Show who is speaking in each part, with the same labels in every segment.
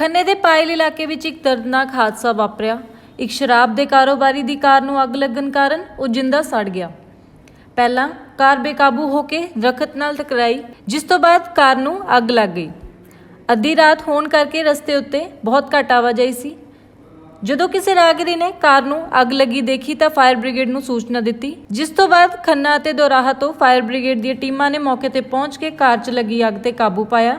Speaker 1: ਖੰਨੇ ਦੇ ਪਾਇਲ ਇਲਾਕੇ ਵਿੱਚ ਇੱਕ ਦਰਦਨਾਕ ਹਾਦਸਾ ਵਾਪਰਿਆ। ਇੱਕ ਸ਼ਰਾਬ ਦੇ ਕਾਰੋਬਾਰੀ ਦੀ ਕਾਰ ਨੂੰ ਅੱਗ ਲੱਗਣ ਕਾਰਨ ਉਹ ਜਿੰਦਾ ਸੜ ਗਿਆ। ਪਹਿਲਾਂ ਕਾਰ ਬੇਕਾਬੂ ਹੋ ਕੇ ਦਰਖਤ ਨਾਲ ਟਕਰਾਈ, ਜਿਸ ਤੋਂ ਬਾਅਦ ਕਾਰ ਨੂੰ ਅੱਗ ਲੱਗ ਗਈ। ਅੱਧੀ ਰਾਤ ਹੋਣ ਕਰਕੇ ਰਸਤੇ ਉੱਤੇ ਬਹੁਤ ਘੱਟ ਆਵਾਜਾਈ ਸੀ। ਜਦੋਂ ਕਿਸੇ ਰਾਗਰੀ ਨੇ ਕਾਰ ਨੂੰ ਅੱਗ ਲੱਗੀ ਦੇਖੀ ਤਾਂ ਫਾਇਰ ਬ੍ਰਿਗੇਡ ਨੂੰ ਸੂਚਨਾ ਦਿੱਤੀ, ਜਿਸ ਤੋਂ ਬਾਅਦ ਖੰਨਾ ਅਤੇ ਦੋਰਾਹਾ ਤੋਂ ਫਾਇਰ ਬ੍ਰਿਗੇਡ ਦੀਆਂ ਟੀਮਾਂ ਨੇ ਮੌਕੇ ਤੇ ਪਹੁੰਚ ਕੇ ਕਾਰ 'ਚ ਲੱਗੀ ਅੱਗ ਤੇ ਕਾਬੂ ਪਾਇਆ।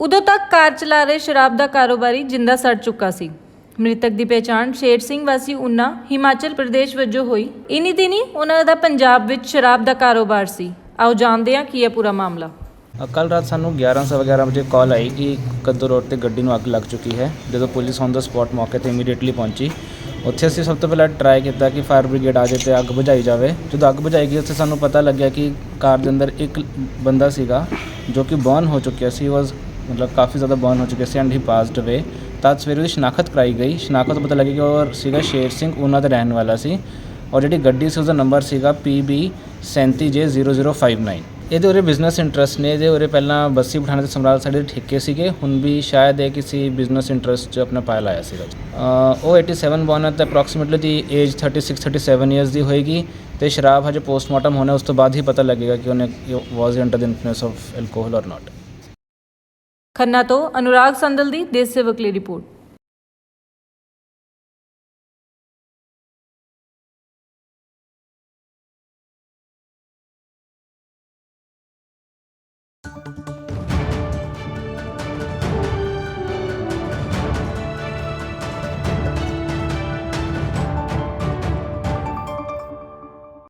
Speaker 1: ਉਦੋਂ ਤੱਕ ਕਾਰ ਚਲਾ ਰਹੇ ਸ਼ਰਾਬ ਦਾ ਕਾਰੋਬਾਰੀ ਜਿੰਦਾ ਸੜ ਚੁੱਕਾ ਸੀ। ਮ੍ਰਿਤਕ ਦੀ ਪਛਾਣ ਸ਼ੇਰ ਸਿੰਘ ਵਾਸੀ ਉਨਾ, ਹਿਮਾਚਲ ਪ੍ਰਦੇਸ਼ ਵਜੋਂ ਹੋਈ। ਇਨੀ ਦਿਨੀ ਉਹਨਾਂ ਦਾ ਪੰਜਾਬ ਵਿੱਚ ਸ਼ਰਾਬ ਦਾ ਕਾਰੋਬਾਰ ਸੀ। ਆਓ ਜਾਣਦੇ ਹਾਂ ਕੀ ਹੈ ਪੂਰਾ ਮਾਮਲਾ।
Speaker 2: ਕੱਲ ਰਾਤ ਸਾਨੂੰ 11:11 ਵਜੇ ਕਾਲ ਆਈ ਕਿ ਕੱਦੂ ਰੋਡ ਤੇ ਗੱਡੀ ਨੂੰ ਅੱਗ ਲੱਗ ਚੁੱਕੀ ਹੈ। ਜਦੋਂ ਪੁਲਿਸ ਔਨ ਦਾ ਸਪੌਟ ਮੌਕੇ ਤੇ ਇਮੀਡੀਏਟਲੀ ਪਹੁੰਚੀ, ਉੱਥੇ ਅਸੀਂ ਸਭ ਤੋਂ ਪਹਿਲਾਂ ਟਰਾਈ ਕੀਤਾ ਕਿ ਫਾਇਰ ਬ੍ਰਿਗੇਡ ਆ ਜਾਏ ਤੇ ਅੱਗ ਬੁਝਾਈ ਜਾਵੇ। ਜਦੋਂ ਅੱਗ ਬੁਝਾਈ ਗਈ, ਉੱਥੇ ਸਾਨੂੰ ਪਤਾ ਲੱਗਿਆ ਕਿ ਕਾਰ ਦੇ ਅੰਦਰ ਇੱਕ ਬੰਦਾ ਸੀਗਾ, ਜੋ ਕਿ ਬਰਨ ਹੋ ਚੁੱਕਿਆ ਸੀ। ਵਾਸ ਮਤਲਬ ਕਾਫੀ ਜ਼ਿਆਦਾ ਬਰਨ ਹੋ ਚੁੱਕੇ ਸੀ ਐਂਡ ਹੀ ਪਾਸਡ ਅਵੇ ਤਾਂ ਸਵੇਰੇ ਉਹਦੀ ਸ਼ਨਾਖਤ ਕਰਾਈ ਗਈ। ਸ਼ਨਾਖਤ ਤੋਂ ਪਤਾ ਲੱਗਿਆ ਕਿ ਉਹ ਸੀਗਾ ਸ਼ੇਰ ਸਿੰਘ, ਉਹਨਾਂ ਦਾ ਰਹਿਣ ਵਾਲਾ ਸੀ। ਔਰ ਜਿਹੜੀ ਗੱਡੀ ਸੀ ਉਸਦਾ ਨੰਬਰ ਸੀਗਾ PB 37J0059 ਇਹਦੇ ਉਰੇ ਬਿਜ਼ਨਸ ਇੰਟਰਸਟ ਨੇ। ਇਹਦੇ ਉਰੇ ਪਹਿਲਾਂ ਬੱਸੀ ਪਠਾਣੇ ਤੇ ਸਮਰਾਲ ਸਾਡੇ ਠੇਕੇ ਸੀਗੇ। ਹੁਣ ਵੀ ਸ਼ਾਇਦ ਇਹ ਕਿਸੇ ਬਿਜ਼ਨਸ ਇੰਟਰਸਟ 'ਚ ਆਪਣਾ ਪਾਇਆ ਲਾਇਆ ਸੀਗਾ। ਉਹ 87 ਬੋਰਨ ਹੈ ਤੇ ਅਪਰੋਕਸੀਮੇਟਲੀ ਦੀ ਏਜ 36 37 ਇਅਰਸ ਦੀ ਹੋਏਗੀ। ਤੇ ਸ਼ਰਾਬ ਹਜੇ ਪੋਸਟਮਾਰਟਮ ਹੋਣਾ, ਉਸ ਤੋਂ ਬਾਅਦ ਹੀ ਪਤਾ ਲੱਗੇਗਾ ਕਿ ਉਹਨੇ was under the influence of alcohol or not
Speaker 1: Khanna ਤੋਂ ਅਨੁਰਾਗ ਸੰਦਲ ਦੀ ਦੇਸ਼ ਸੇਵਕ ਲਈ ਰਿਪੋਰਟ